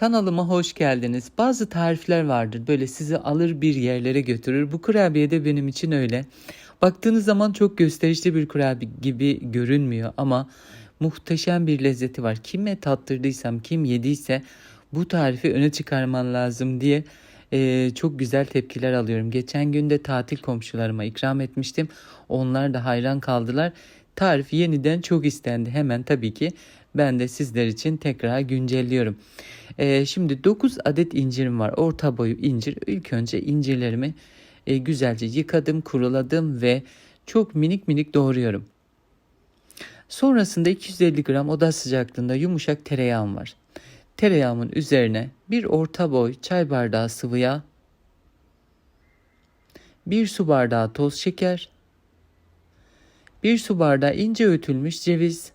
Kanalıma hoş geldiniz. Bazı tarifler vardır böyle sizi alır bir yerlere götürür. Bu kurabiye de benim için öyle. Baktığınız zaman çok gösterişli bir kurabiye gibi görünmüyor ama muhteşem bir lezzeti var. Kime tattırdıysam, kim yediyse bu tarifi öne çıkarman lazım diye e, çok güzel tepkiler alıyorum. Geçen gün de tatil komşularıma ikram etmiştim. Onlar da hayran kaldılar. Tarif yeniden çok istendi. Hemen tabii ki ben de sizler için tekrar güncelliyorum. Ee, şimdi 9 adet incirim var. Orta boyu incir. İlk önce incirlerimi e, güzelce yıkadım, kuruladım ve çok minik minik doğruyorum. Sonrasında 250 gram oda sıcaklığında yumuşak tereyağım var. Tereyağımın üzerine bir orta boy çay bardağı sıvı yağ, bir su bardağı toz şeker, bir su bardağı ince öğütülmüş ceviz,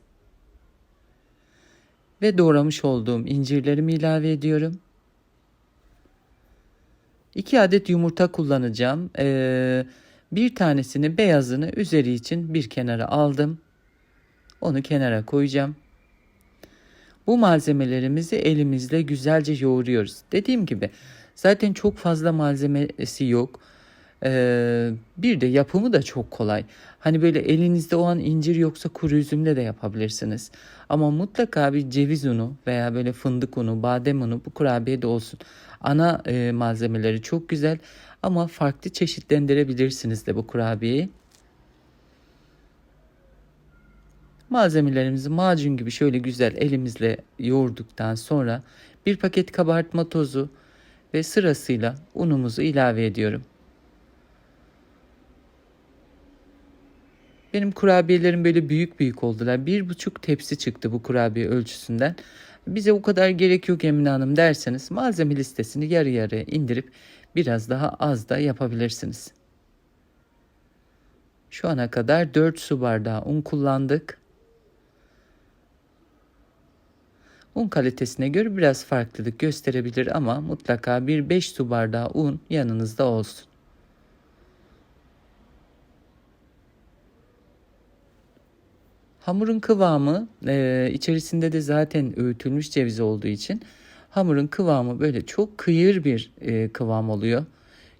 ve doğramış olduğum incirlerimi ilave ediyorum. 2 adet yumurta kullanacağım. Ee, bir tanesini beyazını üzeri için bir kenara aldım. Onu kenara koyacağım. Bu malzemelerimizi elimizle güzelce yoğuruyoruz. Dediğim gibi zaten çok fazla malzemesi yok. Ee, bir de yapımı da çok kolay. Hani böyle elinizde o an incir yoksa kuru üzümle de yapabilirsiniz. Ama mutlaka bir ceviz unu veya böyle fındık unu, badem unu bu kurabiyede olsun. Ana e, malzemeleri çok güzel ama farklı çeşitlendirebilirsiniz de bu kurabiyeyi. Malzemelerimizi macun gibi şöyle güzel elimizle yoğurduktan sonra bir paket kabartma tozu ve sırasıyla unumuzu ilave ediyorum. Benim kurabiyelerim böyle büyük büyük oldular. Bir buçuk tepsi çıktı bu kurabiye ölçüsünden. Bize o kadar gerek yok Emine Hanım derseniz malzeme listesini yarı yarıya indirip biraz daha az da yapabilirsiniz. Şu ana kadar 4 su bardağı un kullandık. Un kalitesine göre biraz farklılık gösterebilir ama mutlaka bir 5 su bardağı un yanınızda olsun. Hamurun kıvamı e, içerisinde de zaten öğütülmüş ceviz olduğu için hamurun kıvamı böyle çok kıyır bir e, kıvam oluyor.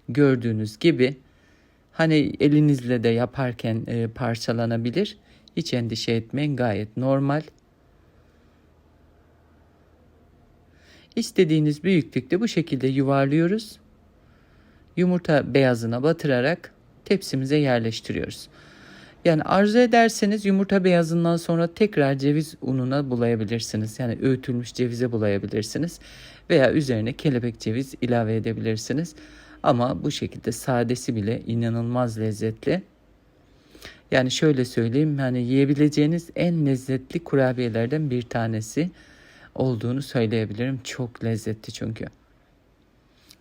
Gördüğünüz gibi hani elinizle de yaparken e, parçalanabilir. Hiç endişe etmeyin gayet normal. İstediğiniz büyüklükte bu şekilde yuvarlıyoruz. Yumurta beyazına batırarak tepsimize yerleştiriyoruz. Yani arzu ederseniz yumurta beyazından sonra tekrar ceviz ununa bulayabilirsiniz. Yani öğütülmüş cevize bulayabilirsiniz. Veya üzerine kelebek ceviz ilave edebilirsiniz. Ama bu şekilde sadesi bile inanılmaz lezzetli. Yani şöyle söyleyeyim hani yiyebileceğiniz en lezzetli kurabiyelerden bir tanesi olduğunu söyleyebilirim. Çok lezzetli çünkü.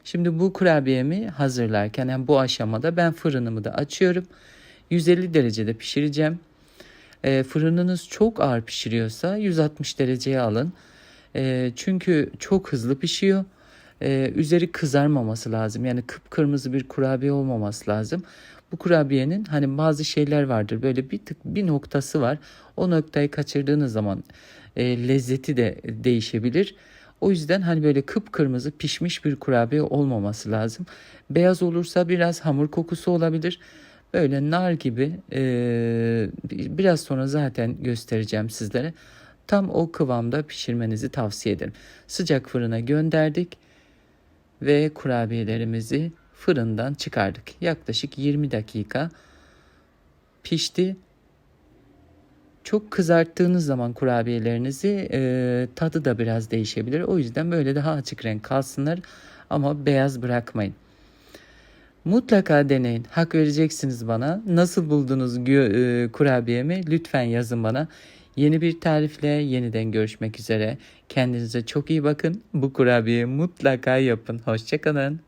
Şimdi bu kurabiyemi hazırlarken yani bu aşamada ben fırınımı da açıyorum. 150 derecede pişireceğim. E, fırınınız çok ağır pişiriyorsa 160 dereceye alın. E, çünkü çok hızlı pişiyor. E, üzeri kızarmaması lazım. Yani kıpkırmızı bir kurabiye olmaması lazım. Bu kurabiyenin hani bazı şeyler vardır. Böyle bir tık bir noktası var. O noktayı kaçırdığınız zaman e, lezzeti de değişebilir. O yüzden hani böyle kıpkırmızı pişmiş bir kurabiye olmaması lazım. Beyaz olursa biraz hamur kokusu olabilir. Böyle nar gibi e, biraz sonra zaten göstereceğim sizlere. Tam o kıvamda pişirmenizi tavsiye ederim. Sıcak fırına gönderdik ve kurabiyelerimizi fırından çıkardık. Yaklaşık 20 dakika pişti. Çok kızarttığınız zaman kurabiyelerinizi e, tadı da biraz değişebilir. O yüzden böyle daha açık renk kalsınlar ama beyaz bırakmayın. Mutlaka deneyin. Hak vereceksiniz bana. Nasıl buldunuz e, kurabiyemi? Lütfen yazın bana. Yeni bir tarifle yeniden görüşmek üzere. Kendinize çok iyi bakın. Bu kurabiyeyi mutlaka yapın. Hoşçakalın.